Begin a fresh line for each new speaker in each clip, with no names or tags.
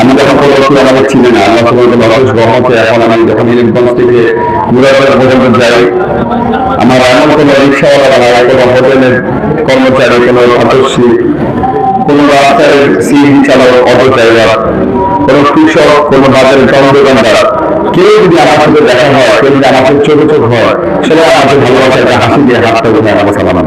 আমি যখন পরবর্তী ছিলেন আমার এখন আমি যখন ইলেকট্রন থেকে মুরাদের পর্যন্ত যাই, আমার এমন কোনো রিক্সাওয়ালা কোনো হোটেলের কর্মচারী, কোনো সদস্যী, কোনো রাস্তায় সিএনজি চালক অটো ড্রাইভার, কোনো কৃষক, কোনো বাজারের কম দোকানদার কেউ যদি আমার সাথে দেখা হয় কেউ যদি আমাদের চোখে চোখ হয় সেটা আমাকে ভালোবাসা হাসি দিয়ে হাতটা উঠে আমাকে সালাম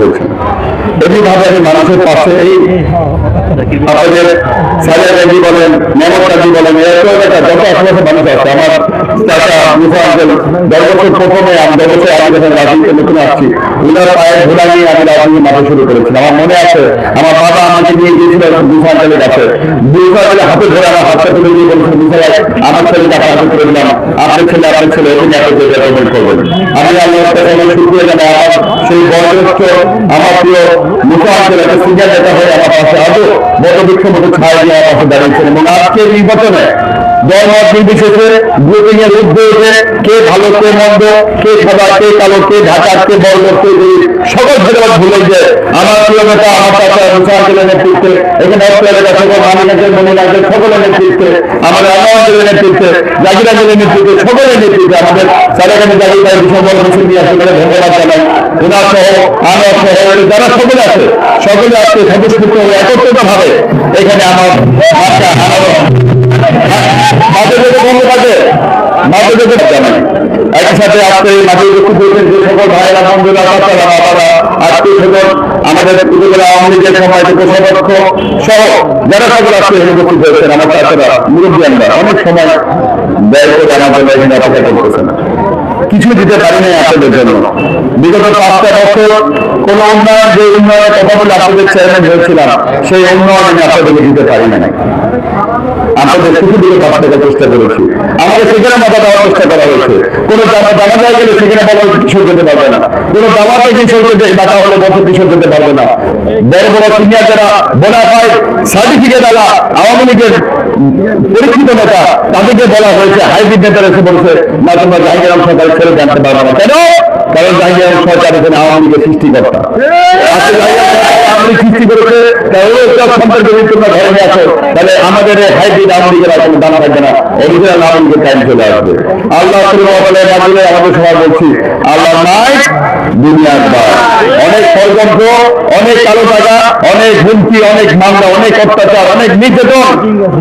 হয়েছেন এমনিভাবে আমি মানুষের পাশে এই বলেন মেমত বলেন, এরকম একটা যত আশেপাশে মানুষ আছে, আমার আমার মনে আমার বাবা আমাকে নিয়ে হাতে ধরে আমার হাতটা তুলে দিয়ে বলছিল মুসা ছেলে টাকা হাতে করে দিলাম। আপনার ছেলে আপনার ছেলে এখানে পেমেন্ট করবেন আমি আমার সেই বয়োজ্যেষ্ঠ আমার প্রিয় মুসা একটা সিনিয়র নেতা হয়ে আমার পাশে আজও বড় মতো ছায়া দিয়ে আমার পাশে দাঁড়িয়েছেন এবং আজকে নির্বাচনে সকল এখানে মানিক আঙ্কেল সকলের নেতৃত্বে, আমাদের আনোয়ারের নেতৃত্বে, জাকির আঙ্কেলের নেতৃত্বে, সকলের নেতৃত্বে আমাদের সারাগামী জাকির ধন্যবাদ জানাই। ওনার সহ, আমার সহ, যারা সকলে আছে, সকলে আজকে স্বতঃস্ফূর্ত একত্রিত ভাবে এখানে আমার আমাদের আওয়ামী লীগের সদস্য সহ যারা সকল আজকে এখানে উপস্থিত হয়েছেন অনেক সময় ব্যয় করে জন্য এখানে অপেক্ষা করতেছেন। কিছু দিতে পারি নাই আপনাদের জন্য। বিগত পাঁচটা বছর কোন উন্নয়ন, যে উন্নয়নের কথা বলে আপনাদের চেয়ারম্যান হয়েছিলাম সেই উন্নয়ন আমি আপনাদেরকে দিতে পারি নাই আপনাদের দিকে চেষ্টা করেছি। আমাকে সেখানে দেওয়ার চেষ্টা করা হয়েছে। কোন জানা যায় গেলে সেখানে যেতে পারবে না। কোন হলে বছর কিশোর যেতে পারবে না। বড় বড় সিনিয়র যারা বোনাফাইড সার্টিফিকেট আওয়ামী লীগের পরীক্ষিত নেতা, তাদেরকে বলা হয়েছে হাইব্রিড নেতারা এসে বলছে, না, তোমরা সরকার ছেড়ে জানতে পারবে কেন? কারণ জাহাঙ্গীরাম সরকার এখানে আওয়ামী লীগের সৃষ্টিকর্তা। আজকে আওয়ামী লীগ সৃষ্টি করেছে, তাহলে সম্পর্কে তোমরা ধরে আছো। তাহলে আমাদের হাইব্রিড আওয়ামী লীগের দানা থাকবে না। অরিজিনাল আওয়ামী লীগের টাইম চলে আসবে। আল্লাহ আমাদের সবাই বলছি, আল্লাহ নাই দুনিয়ার অনেক ষড়যন্ত্র, অনেক কালো টাকা অনেক হুমকি, অনেক মামলা, অনেক অত্যাচার, অনেক নির্যাতন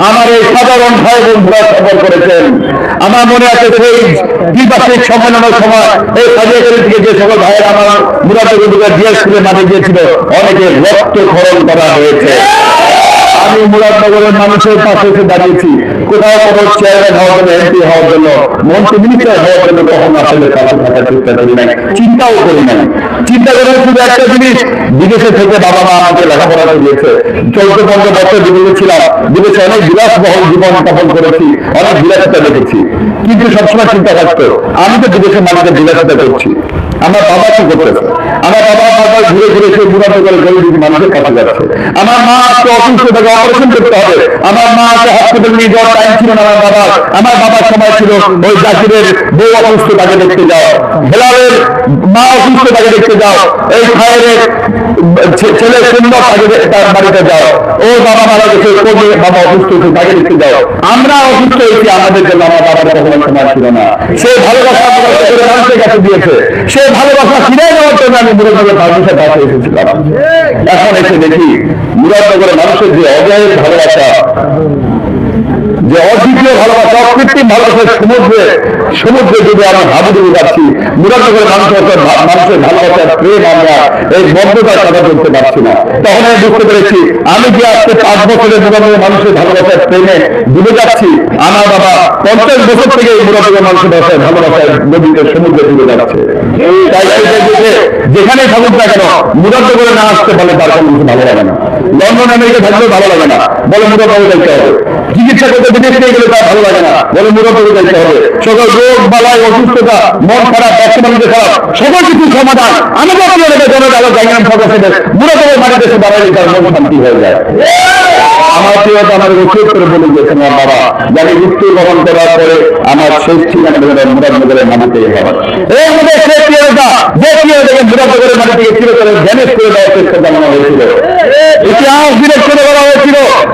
আমার এই সাধারণ ভাই সফর করেছেন। আমার মনে আছে সেই দ্বিপাক্ষিক সম্মেলনের সময় এই সাজিয়াকারী থেকে যে সকল আমার মুরাদনগর জিয়া স্কুলের মাঠে গিয়েছিল অনেকে রক্ত খরণ করা হয়েছে। আমি মুরাদনগরের মানুষের পাশে এসে দাঁড়িয়েছি। কোথাও কোনো চেয়ারম্যান হওয়ার জন্য এমপি হওয়ার জন্য, মন্ত্রী মিনিস্টার হওয়ার জন্য কখন আসলে কাছে থাকার চেষ্টা করি নাই। চিন্তাও করি নাই। চিন্তা করে শুধু একটা জিনিস, বিদেশে থেকে বাবা মা আমাকে লেখাপড়া করিয়েছে। চৌদ্দ পনেরো বছর বিদেশে ছিলাম বিদেশে অনেক বিলাসবহল জীবন যাপন করেছি, অনেক বিলাসিতা দেখেছি। কিন্তু সবসময় চিন্তা থাকতো, আমি তো বিদেশের মানুষের বিলাসিতা করছি। আমার বাবা কি করতেছে? আমার বাবা বাবা ঘুরে ঘুরে সে করে গরিব মানুষের কাছে যাচ্ছে আমার মা আজকে অসুস্থ থেকে অপারেশন করতে হবে। আমার মা আজকে হাসপাতালে নিয়ে যাওয়ার টাইম ছিল না আমার বাবা আমার বাবার সময় ছিল ওই জাকিরের বউ অসুস্থ তাকে দেখতে যাও। হেলালের মা অসুস্থ তাকে দেখতে যাও। এই খায়ের ছেলে সুন্দর তাকে তার বাড়িতে যাও। ও বাবা মারা গেছে কোন বাবা, অসুস্থ হয়েছে, তাকে দেখতে যাও। আমরা অসুস্থ হয়েছি, আমাদের জন্য আমার বাবার কখনো সময় ছিল না। সে ভালোবাসা মানুষের কাছে দিয়েছে। সে ভালোবাসা ফিরে দেওয়ার জন্য আমি মুরাদনগর মানুষের কাছে এসেছিলাম। এখন এসে দেখি মুরাদনগরের মানুষের যে অজয়ের ভালোবাসা যে অদ্বিতীয় ভালোবাসা, অকৃত্রিম ভালোবাসার সমুদ্রে সমুদ্রে যদি আমরা হাবুডুবু যাচ্ছি মুরাদনগরের মানুষের মানুষের ভালোবাসার প্রেম আমরা এই বদ্ধতার কথা বলতে পারছি না। তখন আমি বুঝতে পেরেছি, আমি যে আজকে পাঁচ বছরের মুরাদনগরের মানুষের ভালোবাসার প্রেমে ডুবে যাচ্ছি, আমার বাবা পঞ্চাশ বছর থেকে এই মুরাদনগরের মানুষের ভাষায় ভালোবাসার নদীতে, সমুদ্রে ডুবে যাচ্ছে। তাই যেখানে থাকুক না কেন মুরাদনগরে না আসতে পারলে তার কোনো কিছু ভালো লাগে না। লন্ডন, আমেরিকা থাকলেও ভালো লাগে না। বলে মুরাদনগরে যাইতে হবে। চিকিৎসা করতে বিদেশ নিয়ে গেলে তার ভালো লাগে না। বলে মুরাদনগরে যাইতে হবে, সকল রোগ, বালাই, অসুস্থতা, মন খারাপ ব্যবসা বাণিজ্য খারাপ, সকল কিছুর সমাধান। আমাদের আপনাদের জনতা আলো জায়গা ফোকাসের মুরাদনগর মাটিতে এসে দাঁড়ালে তার মন শান্তি হয়ে যায়। আমার প্রিয় আমার উচিত করে বলে দিয়েছেন আমার বাবা জানি মৃত্যু বরণ করার পরে আমার শেষ ঠিকানা মুরাদনগরের মাটিতে হবে এই শেষ প্রিয়তা, যে প্রিয়তাকে মুরাদনগরের মাটি থেকে চিরতরে ধ্যানের করে দেওয়ার চেষ্টা জানানো হয়েছিল। ইতিহাস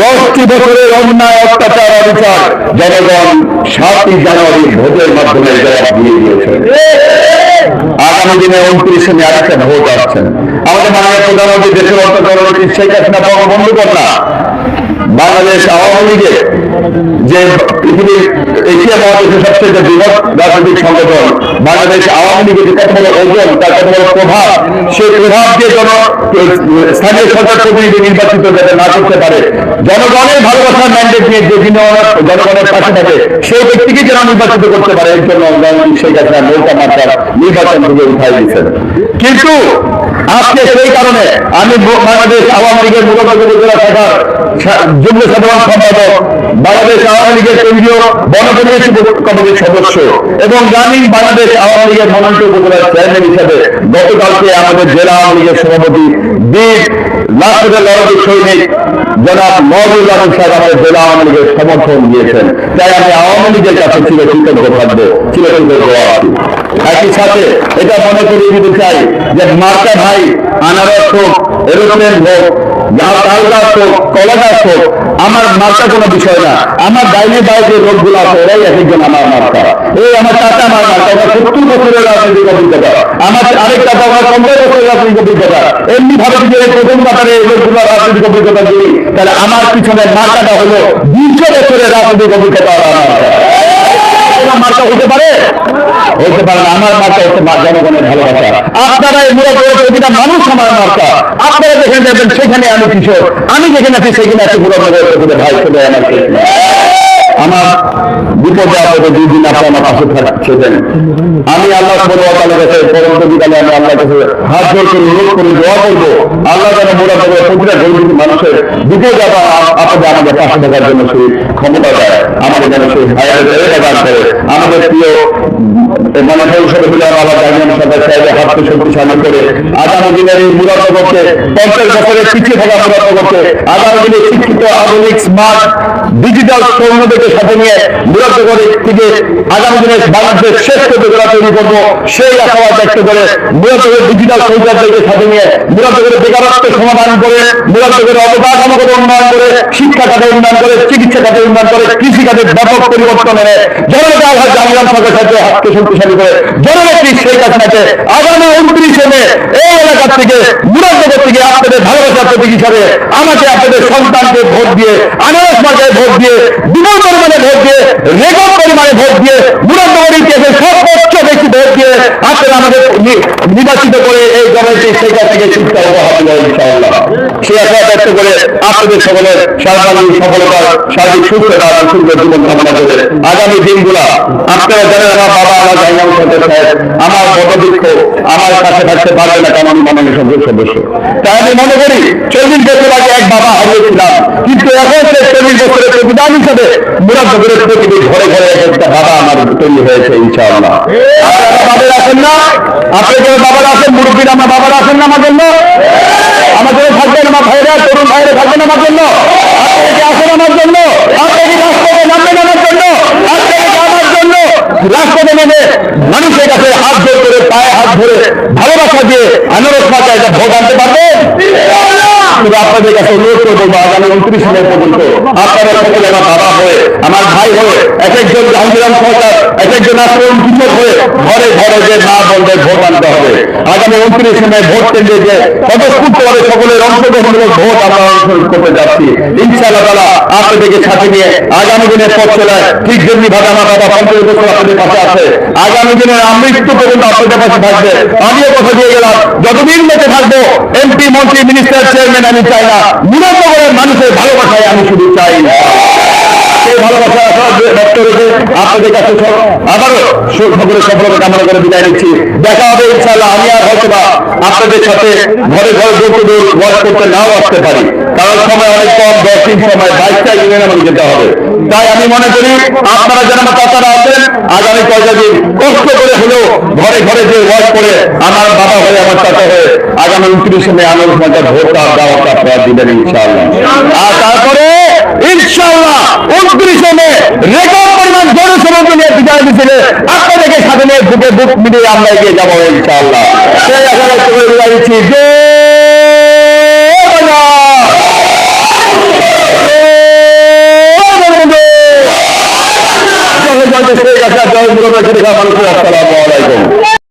দশটি বছরের অন্যায়, অত্যাচার, অবিচার জনগণ সাতই জানুয়ারি ভোটের মাধ্যমে জবাব দিয়ে দিয়েছে। আগামী দিনে উনত্রিশে মে আরেকটা ভোট আসছেন আমাদের মাননীয় প্রধানমন্ত্রী দেশের অর্থনীতি শেখ হাসিনা বঙ্গবন্ধু কন্যা। বাংলাদেশ আওয়ামী লীগের যে পৃথিবীর এশিয়া মহাদেশের সবচেয়ে বৃহৎ রাজনৈতিক সংগঠন, বাংলাদেশ আওয়ামী লীগের যে কত ওজন তার কত বড় প্রভাব, সেই প্রভাব দিয়ে জন স্থানীয় সরকার প্রতিনিধি নির্বাচিত যাতে না করতে পারে। জনগণের ভালোবাসার ম্যান্ডেট নিয়ে যে যিনি জনগণের পাশে থাকে, সেই ব্যক্তিকে যেন নির্বাচিত করতে পারে, এর জন্য শেখ হাসিনা নৌকা মাত্রার নির্বাচন থেকে উঠাই দিচ্ছেন কিন্তু আজকে সেই কারণে আমি বাংলাদেশ আওয়ামী লীগের মূলত শাখার সা- যুগ্ম সাধারণ সম্পাদক, বাংলাদেশ আওয়ামী লীগের কেন্দ্রীয় বনপরিবেশ কমিটির সদস্য এবং গ্রামীণ বাংলাদেশ আওয়ামী লীগের মনোনীত উপজেলার চেয়ারম্যান হিসেবে গতকালকে আমাদের জেলা আওয়ামী লীগের সভাপতি বীর লাস্টের লড়াই সৈনিক জনাব মহবুল আলম সাহেব আমাদের জেলা আওয়ামী লীগের সমর্থন দিয়েছেন। তাই আমি আওয়ামী লীগের কাছে চির কৃতজ্ঞ থাকব চির কৃতজ্ঞ আছি। একই সাথে এটা মনে করিয়ে দিতে চাই যে মার্কা ভাই, আনারস হোক, এরোপ্লেন হোক আমার মার্কা কোনো বিষয় না। আমার ডাইনি বাইরে যে লোকগুলো আছে এক একজন আমার মার্কা এই আমার চাচা আমার মার্কা সত্তর বছরের অভিজ্ঞতা আমার পঞ্চাশ বছরের অভিজ্ঞতা এমনি ভাবে যদি এই প্রথম কাতারে এই অভিজ্ঞতা দিই তাহলে আমার পিছনে মার্কাটা হলো দুইশো বছরের রাজনৈতিক অভিজ্ঞতা আমার মার্কা। হতে পারে? পারে না। আমার মার্কা হচ্ছে জনগণের ভালোবাসা। আপনারা এই মূলত প্রতিটা মানুষ আমার মার্কা। আপনারা যেখানে যাবেন, সেখানে আমি কিশোর। আমি যেখানে আছি, সেখানে আছি। মূলত ভাই ছেলে আমার। আমার বিপদে আপদে দুই দিন আমার পাশে আমি আল্লাহ কাছে পরন্ত আমি আল্লাহ কাছে হাত করে অনুরোধ দোয়া করব। আল্লাহ প্রতিটা গরিব মানুষের বিপদে আমাদের পাশে থাকার জন্য সেই ক্ষমতা দেয়। আমাদের যেন সেই হায়ার দান করে। আমাদের প্রিয় মানে আল্লাহ শক্তিশালী করে সেই সমাধান করে অবকাঠামোগত উন্নয়ন করে, শিক্ষা খাতে উন্নয়ন করে, চিকিৎসা খাতে উন্নয়ন করে, কৃষি খাতে ব্যাপক পরিবর্তন এনে জনতা সরকার সাথে হাতকে শক্তিশালী করে শেখ হাসিনাকে আগামী উনত্রিশে মে এই এলাকার থেকে, মুরাদনগর থেকে আপনাদের ভালোবাসার প্রতীক হিসাবে আমাকে আপনাদের সন্তানকে ভোট দিয়ে, আনারস মার্কায় ভোট দিয়ে বিপুল পরিমাণে ভোট দিয়ে রেকর্ড পরিমাণে ভোট দিয়ে মুরাদনগর ইতিহাসে সর্বোচ্চ আমাদের নির্বাচিত করে এই গভর্নমেন্ট এমপি সেটা থেকে শিক্ষা উপহার দেবো ইনশাআল্লাহ। সে আশা ব্যক্ত করে আপনাদের সকলের সর্বাঙ্গীন সফলতার সার্বিক সুস্থতা এবং সুন্দর জীবন কামনা করে আগামী দিনগুলা আপনারা জানেন আমার বাবা, আমার জাইনাল সরকার সাহেব আমার বটবৃক্ষ আমার কাছে থাকতে পারবে না আমি মাননীয় সংসদ সদস্য। তাই আমি মনে করি, চল্লিশ বছর আগে এক বাবা হারিয়েছিলাম, কিন্তু এখন সে চল্লিশ বছরের প্রতিদান হিসেবে মুরাদনগরের প্রতিটি ঘরে ঘরে একটা বাবা আমার তৈরি হয়েছে, ইনশাআল্লাহ। আছেন না? আপনি যারা বাবার আছেন? মুরব্বীরা আমার বাবার আছেন না আমার জন্য? আমাদের থাকবেন আমার ভাইরা, তরুণ ভাইরা থাকবেন আমার জন্য? আপনি কি আসেন আমার জন্য? আপনি কি রাস্তাতে নামবেন আমার জন্য? আপনি কি আমার জন্য? রাস্তাতে নেমে মানুষের কাছে হাত জোর করে, পায়ে হাত ধরে ভালোবাসা দিয়ে আনারস মাথা এটা ভোট আনতে পারবেন? আপনাদের কাছে অনুরোধ করব আগামী উনত্রিশ সালের পর্যন্ত। আপনারা সকলে আমার বাবা হয়ে আমার ভাই হয়ে এক একজন জাহাঙ্গীরাম সরকার, এক একজন আশ্রম কৃষক হয়ে ঘরে ঘরে যে মা বন্ধের ভোট আনতে হবে। আগামী উনত্রিশ সালে ভোট কেন্দ্রে যে স্বতঃস্ফূর্ত ভাবে সকলের অংশগ্রহণমূলক ভোট আমরা অংশগ্রহণ করতে যাচ্ছি। ইনশাআল্লাহ তালা আপনাদেরকে সাথে নিয়ে আগামী দিনের পথ চলায় ঠিক যেমনি ভাবে আমার বাবা পঞ্চাশ বছর আপনাদের পাশে আছে, আগামী দিনের আমৃত্যু পর্যন্ত আপনাদের পাশে থাকবে। আমিও কথা দিয়ে গেলাম, যতদিন বেঁচে থাকব, এমপি, মন্ত্রী মিনিস্টার চেয়ারম্যান আমি চাই না। মুরাদনগরের মানুষের ভালোবাসায় আমি শুধু চাই। সেই ভালোবাসা আপনাদের কাছে আবারও সফলতা কামনা করে বিদায় নিচ্ছি। দেখা হবে, ইনশাআল্লাহ, আমি আর হয়তো আপনাদের সাথে ঘরে ঘরে ওয়ার্ক করতে নাও আসতে পারি। কারণ সময় অনেক কম, দশ দিন সময়, বাইশটা ইউনিয়ন আমাকে যেতে হবে। তাই আমি মনে করি, আপনারা আমার চাচারা আছেন, আগামী কয়টা দিন কষ্ট করে হলেও ঘরে ঘরে যে ওয়ার্ক করে আমার বাবা হয়ে, আমার চাচা হয়ে, আগামী উনত্রিশে মে আনন্দ ভোটটা দেওয়াটা আপনারা দিবেন, ইনশাআল্লাহ। আর তারপরে ইনশাআল্লাহ উনত্রিশে মে রেকর্ড পরিমাণ জনসমর্থ নিয়ে বিজয় মিছিলে আপনাদেরকে সাথে নিয়ে বুকে বুক মিলিয়ে আমরা এগিয়ে যাব ইনশাআল্লাহ সেই আশা দিচ্ছি আসসালামু বাংলা!